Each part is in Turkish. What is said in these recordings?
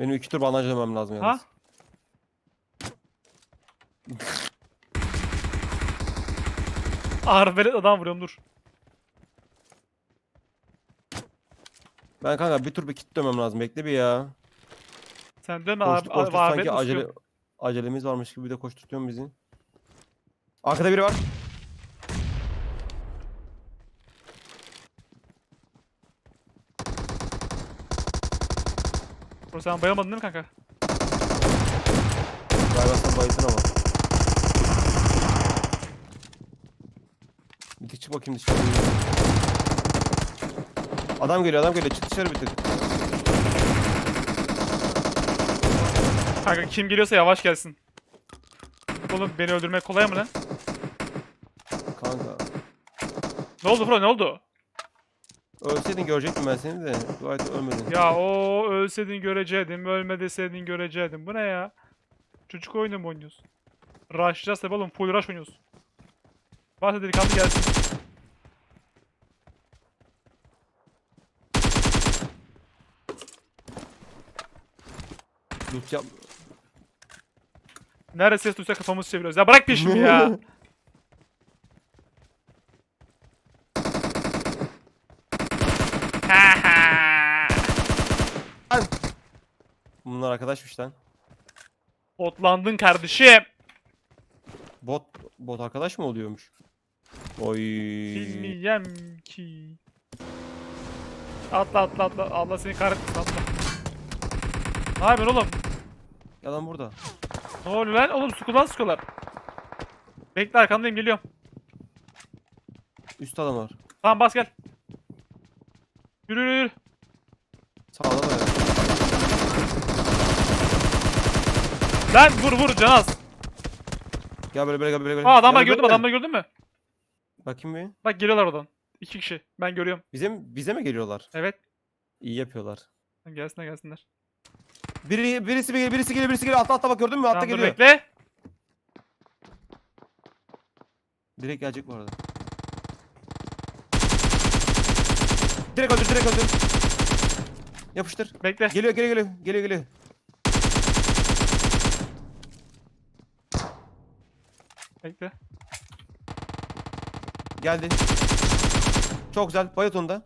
Benim iki tur bandaj demem lazım Ha? yalnız. Arbelet adam vuruyorum dur. Ben kanka bir tur bir kit dönmem lazım. Bekle bir ya. Sen dönme abi. koştu arbelet sanki acele acelemiz varmış gibi bir de koşturtuyorsun bizi. Arkada biri var. Bro sen bayılmadın değil mi kanka? Galiba sen bayıldın ama. Bir çık bakayım dışarı. Adam geliyor adam geliyor çık dışarı bir tık. Kanka kim geliyorsa yavaş gelsin. Oğlum beni öldürmek kolay mı lan? Kanka. Ne oldu bro ne oldu? Ölseydin görecektim ben seni de. Dua et ölmedin. Ya o ölseydin görecektim, ölme deseydin görecektim. Bu ne ya? Çocuk oyunu mu oynuyorsun? Rush'layacağız tabi oğlum, full rush oynuyorsun. Varsa delikanlı gelsin. Loot yap. Nerede ses duysa kafamızı çeviriyoruz. Ya bırak peşimi ya. Bunlar arkadaşmış lan. Otlandın kardeşim. Bot bot arkadaş mı oluyormuş? Oy. Bilmeyem ki. Atla atla atla. Allah seni kahretmesin atla. Ne yapıyorsun oğlum? Adam burada. Ne oluyor lan? Oğlum sıkılan sıkıyorlar. Bekle arkandayım geliyorum. Üst adam var. Tamam bas gel. Yürü yürü yürü. Sağda var ya. Lan vur vur Canaz. Gel böyle böyle gel böyle. böyle. Aa adamlar Gel böyle, gördüm böyle. adamları gördün mü? Bakayım bir. Bak geliyorlar oradan. İki kişi. Ben görüyorum. Bize mi, bize mi geliyorlar? Evet. İyi yapıyorlar. Gelsinler gelsinler. Biri birisi geliyor, birisi geliyor, birisi geliyor. Altta altta bak gördün mü? Altta Tamam dur geliyor. bekle. Direkt gelecek bu arada. Direkt öldür, direkt öldür. Yapıştır. Bekle. Geliyor, geliyor, geliyor. Geliyor, geliyor. Bekle. Geldi. Çok güzel. Bayat onu da.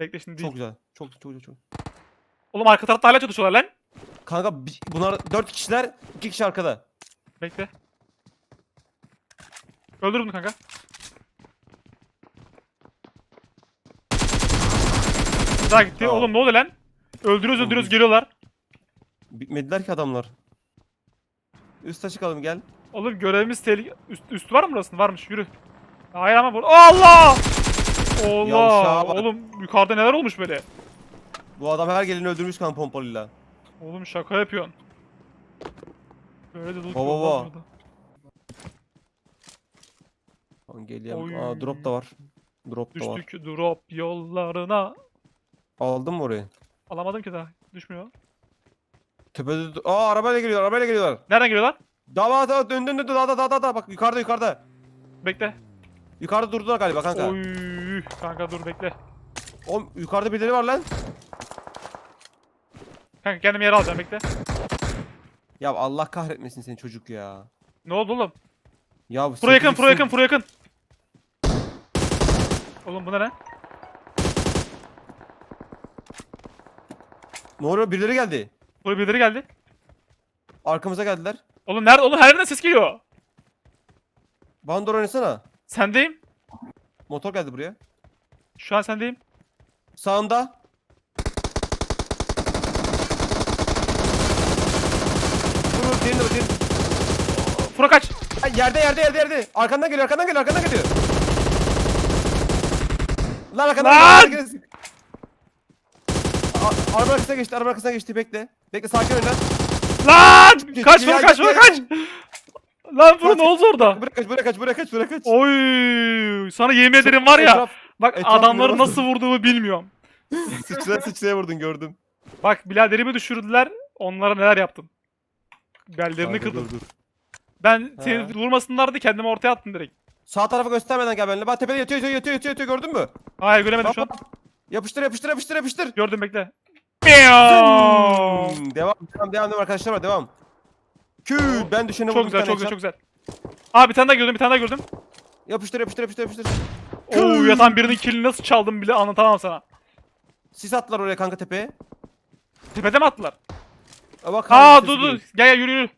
Bekle şimdi değil. Çok güzel. Çok çok çok. çok. Oğlum arka tarafta hala çatışıyorlar lan. Kanka bi- bunlar 4 kişiler, 2 kişi arkada. Bekle. Öldür bunu kanka. Daha gitti. Tamam. Oğlum ne oluyor lan? Öldürüyoruz öldürüyoruz geliyorlar. Bitmediler ki adamlar. Üste çıkalım gel. Oğlum görevimiz tehlike... Üst, üst var mı burasının? Varmış yürü. Hayır ama bu... Allah! Allah! Oğlum yukarıda neler olmuş böyle? Bu adam her geleni öldürmüş kan pompalıyla. Oğlum şaka yapıyorsun. Böyle de loot Baba, baba. Lan geliyorum. Oy. Aa drop da var. Drop da var. Düştük drop yollarına. Aldın mı orayı? Alamadım ki daha. Düşmüyor. Tepede Aa arabayla geliyorlar, arabayla geliyorlar. Nereden geliyorlar? Dava da dön dön dön daha da daha da daha bak yukarıda yukarıda. Bekle. Yukarıda durdular galiba kanka. Oy kanka dur bekle. Oğlum yukarıda birileri var lan. Kanka kendimi yere alacağım bekle. Ya Allah kahretmesin seni çocuk ya. Ne oldu oğlum? Ya bu Pro yakın, pro yakın, pro yakın. Oğlum bu ne lan? Ne oluyor? Birileri geldi. Buraya birileri geldi. Arkamıza geldiler. Oğlum nerede? Oğlum her yerden ses geliyor. Bandor oynasana. Sendeyim. Motor geldi buraya. Şu an sendeyim. Sağında. Vur vur diğerini de vur diğerini. Pro kaç. Ay, yerde yerde yerde yerde. Arkandan geliyor arkandan geliyor arkandan geliyor. Lan arkandan Lan! geliyor. A- Araba arkasına geçti araba arkasına geçti bekle. Bekle sakin ol lan. Lan! Kaç ya, kaç ya, kaç. Lan pro ne oldu orada? Buraya kaç buraya kaç buraya kaç buraya kaç. Oy! Sana yemin ederim var ya. Etraf- Bak etraf adamları görüyorum. nasıl vurduğumu bilmiyorum. Sıçraya sıçraya vurdun gördüm. Bak biraderimi düşürdüler. Onlara neler yaptım. Bellerini Kanka, kırdım. dur, dur. Ben seni vurmasınlar diye kendimi ortaya attım direkt. Sağ tarafa göstermeden gel benimle. Bak tepede yatıyor yatıyor yatıyor yatıyor, yatıyor gördün mü? Hayır göremedim Bak, şu an. bak. Yapıştır yapıştır yapıştır yapıştır. Gördüm bekle. Hmm, Devam devam devam devam arkadaşlar devam. Kü ben düşene Çok vurdum. güzel bir tane çok güzel headshot. çok güzel. Aa bir tane daha gördüm bir tane daha gördüm. Yapıştır yapıştır yapıştır yapıştır. Oo yatan birinin killini nasıl çaldım bile anlatamam sana. Sis attılar oraya kanka tepeye. Tepede mi attılar? Aa, bak Aa dur dur gel gel yürü yürü.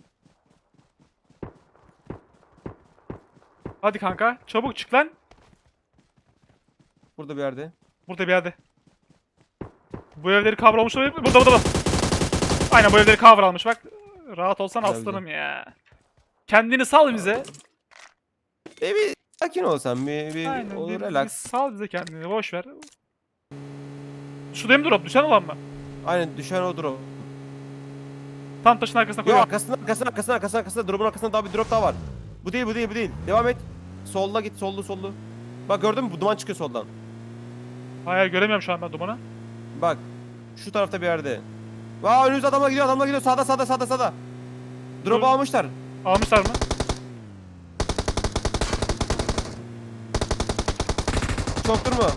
Hadi kanka çabuk çık lan. Burada bir yerde. Burada bir yerde. Bu evleri cover almış olabilir mi? Burada burada burada. Aynen bu evleri cover almış bak. Rahat olsan Güzel, aslanım ya. Kendini sal bize. E bir sakin ol sen bir, bir Aynen olur bir, bir relax. sal bize kendini boş ver. Şurada mı drop? Düşen olan mı? Aynen düşen o. Tam taşın arkasına Yok koyuyorum. arkasında arkasında arkasında arkasında arkasında drop'un arkasında daha bir drop daha var. Bu değil bu değil bu değil. Devam et. Solla git sollu sollu. Bak gördün mü bu duman çıkıyor soldan. Hayır göremiyorum şu an ben dumanı. Bak şu tarafta bir yerde. Vaa önümüzde adamlar gidiyor adamlar gidiyor sağda sağda sağda sağda. Drop'u Dur. almışlar. Almışlar mı? Çok durma.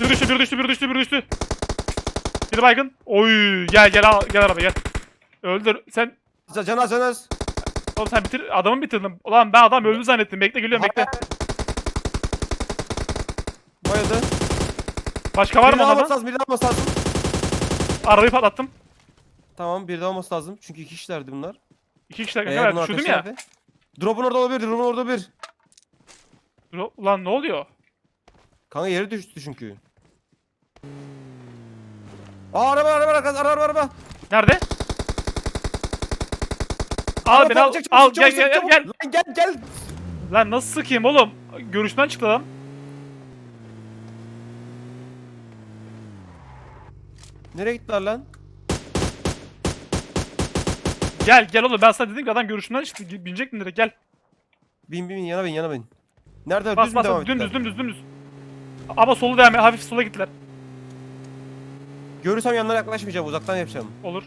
Bir düştü, bir düştü, bir düştü, bir düştü. Bir baygın. Oy, gel gel al, gel araba gel. Öldür. Sen Can- Can az can az. oğlum sen bitir adamı bitirdin. Ulan ben adam öldü zannettim. Bekle geliyorum bekle. Bayıldı. Başka var mı daha olması lazım, biri daha olması lazım. Arabayı patlattım. Tamam biri daha olması lazım. Çünkü iki kişilerdi bunlar. İki kişiler kanka ben düşürdüm ya. nerede? Drop'un orada olabilir, drop'un orada olabilir. Dur, Ulan ne oluyor? Kanka yere düştü çünkü. Aa araba araba araba araba araba. Nerede? Al beni al. Al gel gel gel. Lan gel gel. Lan nasıl sıkayım oğlum? Görüşten çıktı adam. Nereye gittiler lan? Gel gel oğlum ben sana dedim ki adam görüşümden çıktı. Binecektin direkt gel. Bin bin bin yana bin yana bin. Nerede düz Bas mü bas devam dümdüz ettiler? dümdüz dümdüz. Ama solu devam et. Hafif sola gittiler. Görürsem yanlarına yaklaşmayacağım uzaktan yapacağım. Olur.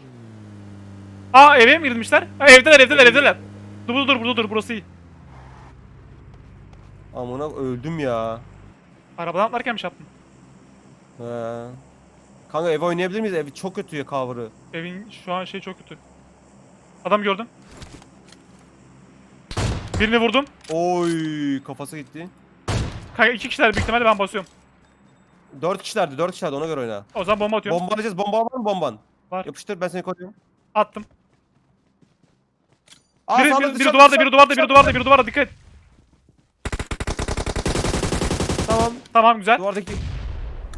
Aa eve mi girmişler? Ha, evdeler evdeler evdeler. Dur dur dur burada dur burası iyi. Amına öldüm ya. Arabadan atlarken bir şey yaptım. He. Kanka ev oynayabilir miyiz? Ev çok kötü ya cover'ı. Evin şu an şey çok kötü. Adam gördüm. Birini vurdum. Oy kafası gitti. Kanka iki kişiler büyük ihtimalle ben basıyorum. Dört kişilerdi dört kişilerdi ona göre oyna. O zaman bomba atıyorum. Bomba alacağız bomba var mı bomban? Var. Yapıştır ben seni koruyorum. Attım. Aa, Biri, sağda, biri, biri dışarı, duvarda, dışarı, biri duvarda, biri dışarı. duvarda, biri duvarda. Dikkat et. Tamam Tamam güzel. duvardaki.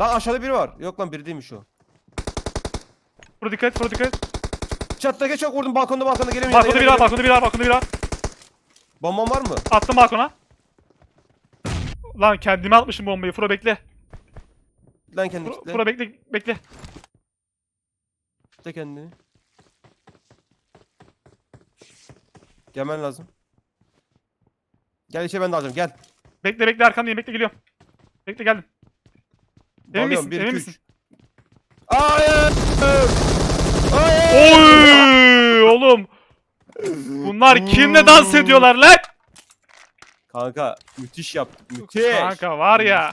Lan aşağıda biri var. Yok lan biri değilmiş o. Burada dikkat et, burada dikkat. Çattaki çok vurdum balkonda balkonda gelemiyor. Balkonda biri var, balkonda biri var, balkonda biri var. Bomban var mı? Attım balkona. Lan kendime atmışım bombayı. Furo bekle. Lan kendini Furo, kitle. Furo bekle, bekle. Kitle kendini. Gelmen lazım. Gel içe ben de alacağım gel. Bekle bekle arkandayım, bekle geliyorum. Bekle geldim. Emin Dalıyorum, misin? bir, Emin iki, misin? üç. Hayır! Hayır! Oy oğlum. Bunlar kimle dans ediyorlar lan? Kanka müthiş yaptık müthiş. Kanka var ya.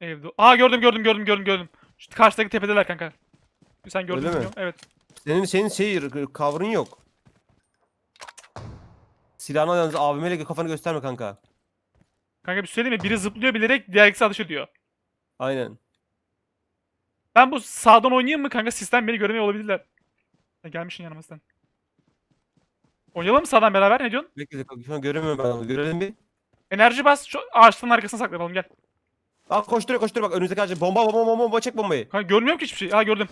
Evde. Aa gördüm gördüm gördüm gördüm gördüm. Şu karşıdaki tepedeler kanka. Sen gördün Öyle mü? mi? bilmiyorum. Evet. Senin senin şey cover'ın yok. Silahını yalnız AVM'yle kafanı gösterme kanka. Kanka bir şey söyleyeyim mi? Biri zıplıyor bilerek diğer ikisi atış ediyor. Aynen. Ben bu sağdan oynayayım mı kanka? Sistem beni göremiyor olabilirler. Sen gelmişsin yanımızdan. Oynayalım mı sağdan beraber? Ne diyorsun? Bekle kanka şu an göremiyorum ben onu. Görelim bir. Enerji bas. Şu ağaçların arkasına saklanalım gel. Bak koşturuyor koşturuyor bak önümüzdeki ağaca. Bomba bomba bomba bomba çek bombayı. Kanka görmüyorum ki hiçbir şey. Ha gördüm.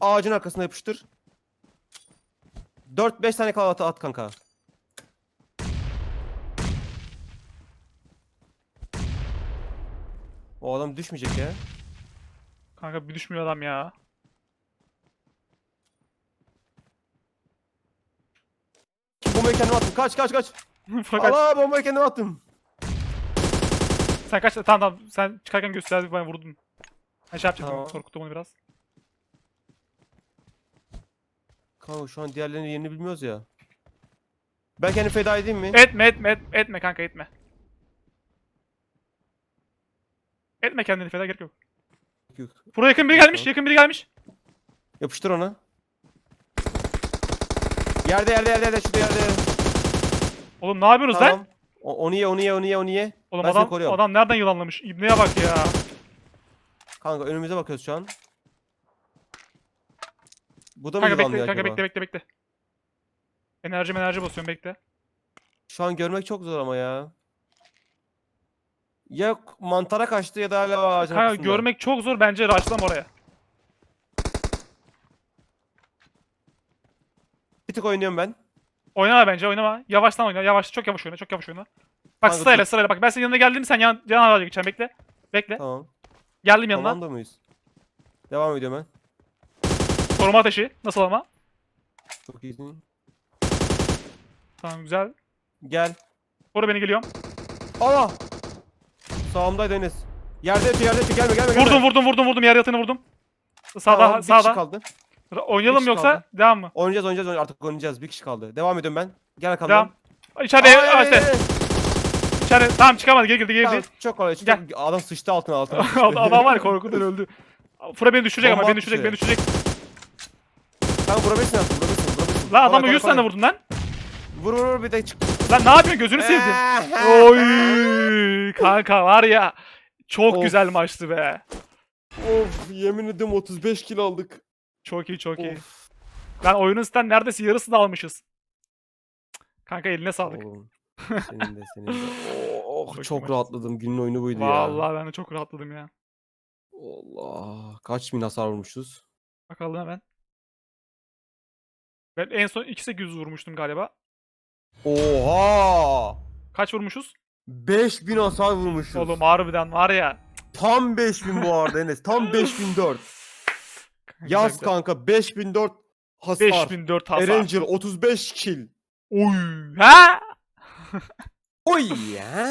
Ağacın arkasına yapıştır. 4-5 tane kal at, at kanka. O adam düşmeyecek ya. Kanka bir düşmüyor adam ya. Bombayı kendime attım. Kaç kaç kaç. Fakat Allah bombayı kendime attım. sen kaç tamam tamam sen çıkarken gösterdik ben vurdum. Ben şey yapacaktım Tamam. korkuttum onu biraz. Kanka şu an diğerlerinin yerini bilmiyoruz ya. Ben kendimi feda edeyim mi? Etme etme et- etme kanka etme. Etme kendini feda gerek yok. Yok. Buraya yakın biri gelmiş. Yakın biri gelmiş. Yapıştır ona. Yerde yerde yerde yerde şurada yerde. Oğlum ne yapıyorsunuz lan? Tamam. O- onu ye onu ye onu ye onu ye. Oğlum ben seni adam, koruyorum. adam nereden yılanlamış? İbneye bak ya. Kanka önümüze bakıyoruz şu an. Bu da mı Kanka yılanlıyor bekle, kanka acaba? bekle, bekle, bekle. Enerji enerji basıyorum bekle. Şu an görmek çok zor ama ya. Ya mantara kaçtı ya da hala ağacın Kanka arkasında. görmek çok zor bence raşlam oraya. Bir tık oynuyorum ben. Oynama bence oynama. Yavaştan oyna. Yavaş çok yavaş oyna. Çok yavaş oyna. Bak Kanka sırayla dur. sırayla bak ben senin yanına geldim sen yan yan havaca geçeceksin bekle. Bekle. Tamam. Geldim yanına. Tamam da mıyız? Devam ediyorum ben. Koruma ateşi. Nasıl ama? Çok iyisin. Tamam güzel. Gel. Koru beni geliyorum. Allah! Sağımdaydı Enes. Yerde yatıyor yerde yatıyor gelme gelme gelme. Vurdum vurdum vurdum vurdum yer yatını vurdum. Sağda Tamam, bir kişi sağda. kaldı. Oynayalım kişi yoksa kaldı. devam mı? Oynayacağız oynayacağız oynayacağız. artık oynayacağız. Bir kişi kaldı. Devam ediyorum ben. Gel bakalım. Devam. İçeride Ay, ay, ay. İçeride. Tamam çıkamadı geri girdi geri Tamam, girdi. çok kolay. Gel. Çok... Adam sıçtı altına altına. Adam var ya korkudan öldü. Fıra beni düşürecek ama Bomba beni düşürecek beni atmışı. düşürecek. Tamam vurabilirsin artık vurabilirsin vurabilirsin. Lan adamı kolay, 100 tane kolay. vurdun lan. Vur vur vur bir de çık. Lan ne yapıyorsun gözünü sevdim. Oy kanka var ya. Çok Of. güzel maçtı be. Of yemin ederim 35 kilo aldık. Çok iyi çok iyi. Of. Ben oyunun sizden neredeyse yarısını almışız. Kanka eline sağlık. Oğlum, Senin de senin de. Oh, Çok çok, maç. rahatladım. Günün oyunu buydu ya. Vallahi ben de çok rahatladım ya. Allah. Kaç bin hasar vurmuşuz? Bakalım hemen. Ben en son 2800 vurmuştum galiba. Oha! Kaç vurmuşuz? 5000 hasar vurmuşuz. Oğlum harbiden var ya. Tam 5000 bu arada Enes. Tam 5004. Güzel, Yaz kanka 5004 hasar. 5004 hasar. Eranger 35 kill. Oy. Ha? Oy ya.